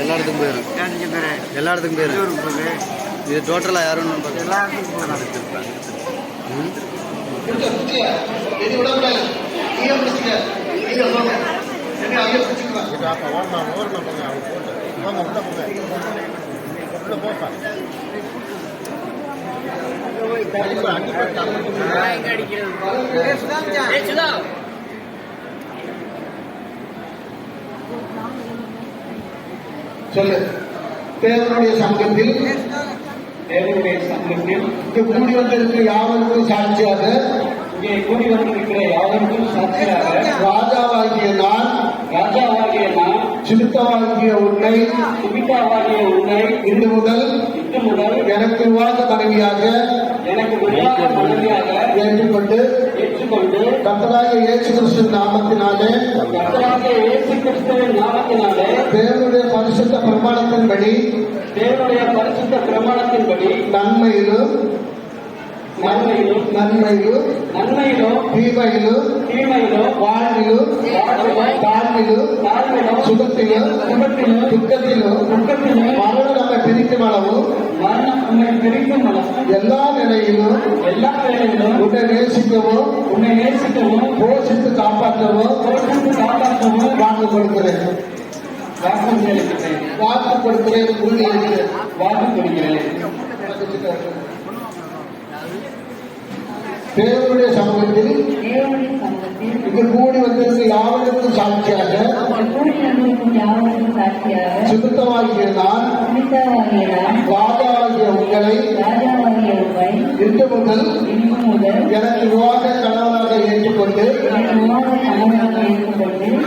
எல்லா இடத்துக்கும் போயிடும் எல்லா இடத்துக்கும் போயிடும் இது டோட்டலாக யாரும் எல்லாத்துக்கும் போகலாம் சொல்லு. தேவனுடைய சமூகத்தில் தேவனுடைய சமூகத்தில் இங்கு கூடி வந்திருக்கிற யாவருக்கும் சாட்சியாக இங்கே கூடி வந்திருக்கிற யாவருக்கும் சாட்சியாக ராஜாவாகிய நான் சிறுத்தவாகிய உன்னை சுமிதாவாகிய உன்னை இன்று முதல் இன்று முதல் எனக்கு விவாத மனைவியாக எனக்கு மனைவியாக ஏற்றுக்கொண்டு ஏற்றுக்கொண்டு இயேசு கிறிஸ்து நாமத்தினாலே இயேசு கிறிஸ்துவின் நாமத்தினாலே தேவனுடைய பரிசுத்த பிரமாணத்தின்படி தேவனுடைய பரிசுத்த பிரமாணத்தின்படி நன்மையிலும் நன்மையிலும் நன்மையிலும் நன்மையிலும் தீமையிலும் வாழ்விலும் தாழ்விலும் சுகத்திலும் துக்கத்திலும் மரணம் நம்மை பிரிக்கும் மனசு எல்லா நிலையிலும் எல்லா வேளையிலும் உன்னை நேசிக்கவும் உன்னை நேசிக்கவும் போஷித்து காப்பாற்றவும் போஷித்து காப்பாற்றவும் வாக்கு கொடுக்கிறேன் வாக்கு கொடுக்கிறேன் இருக்கிறேன் வாக்கு கொடுக்கிறேன் தேவனுடைய சமூகத்தில் இங்கு கூடி வந்திருக்கும் யாவருக்கும் சாட்சியாக சுத்தமாகிய நான் ராஜாவாகிய உங்களை இன்று முதல் எனக்கு விவாக கணவனாக ஏற்றுக்கொண்டு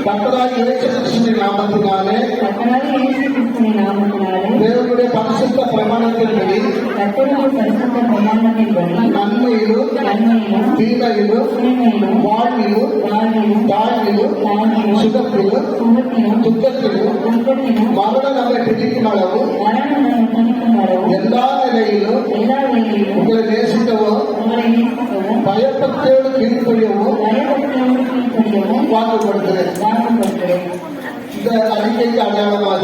கத்தராகி இயேசு கிறிஸ்துவின் நாமத்தினாலே பிரமாணத்தின்படி கத்தருடைய பரிசுத்த பிரமாணத்தின்படி நன்மையிலும் நன்மையிலும் தீமையிலும் தீமையிலும் வாழ்விலும் வாழ்விலும் தாழ்விலும் தாழ்விலும் சுகத்திலும் சுகத்திலும் துக்கத்திலும் துன்பத்திலும் மரணம் நம்மை பிடிக்கும் அளவு மரணம் நம்மை வரவும் எல்லா நிலையிலும் எல்லா வேளையிலும் உங்களை நேசிக்கவும் உங்களை நேசிக்கவும் பயப்பத்தோடு கீழ்ப்படியவும் பயபக்தியோடு கீழ்ப்படியவும் வாக்கு கொடுக்கிறேன் வாக்கு கொடுக்கிறேன் இந்த அறிக்கைக்கு அடையாளமாக